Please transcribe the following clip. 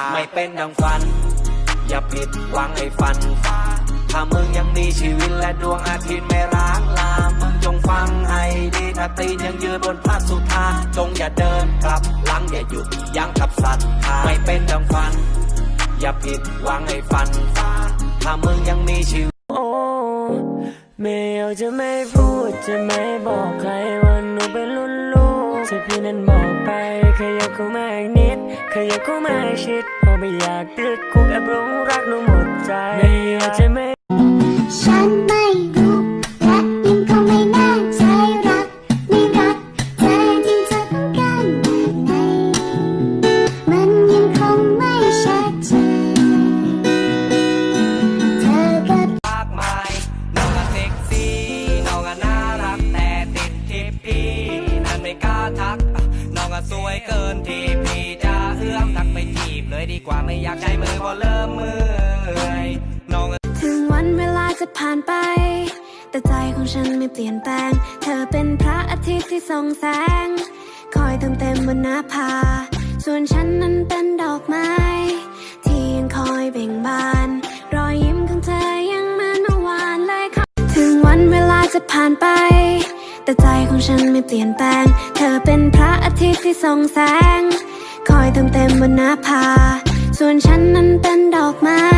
า ไม่เป็นดังฝัน อย่าผิดหวังไอ้ฝันฟ้าถ้ามึงยังมีชีวิตและดวงอาทิตย์ไม่ร้างลา มึงจงฟังให้ดีถ้าตีนยังยืนบนพระสุธาจงอย่าเดินกลับหลังอย่าหยุดยั้งกับสัตว์ไม่เป็นดังฝัน อย่าผิดหวังไอ้ฝันฟ้าถ้ามึงยังมีชีวิตโอ้ไม่อยากจะไม่พูดจะไม่บอกใครว่าหนูเป็นรุ่นลูกที่พี่นั้นบอก ไป ขยับเข้ามาอีกนิด ขยับเข้ามาชิดเพราะไม่อยากติดคุกแอบหลงรักหนูหมดใจ ไม่อยากจะไม่ฉัน อะน้องก็สวยเกินที่พี่จะเอื้อมทักไปจีบเลยดีกว่าไม่อยากใช้มือพอเริ่มเมื่อยน้องถึงวันเวลาจะผ่านไป แต่ใจของฉันไม่เปลี่ยนแปลง เธอเป็นพระอาทิตย์ที่ส่องแสง คอยเติมเต็มบนหน้าผาส่วนฉันนั้นเป็นดอกไม้ ที่ยังคอยเบ่งบาน รอยยิ้มของเธอยังเหมือนเมื่อวานเลยค่ะถึงวันเวลาจะผ่านไป แต่ใจของฉันไม่เปลี่ยนแปลง เธอเป็น ที่ส่องแสง คอยเติมเต็มบนหน้าผาส่วนฉันนั้นเป็นดอกไม้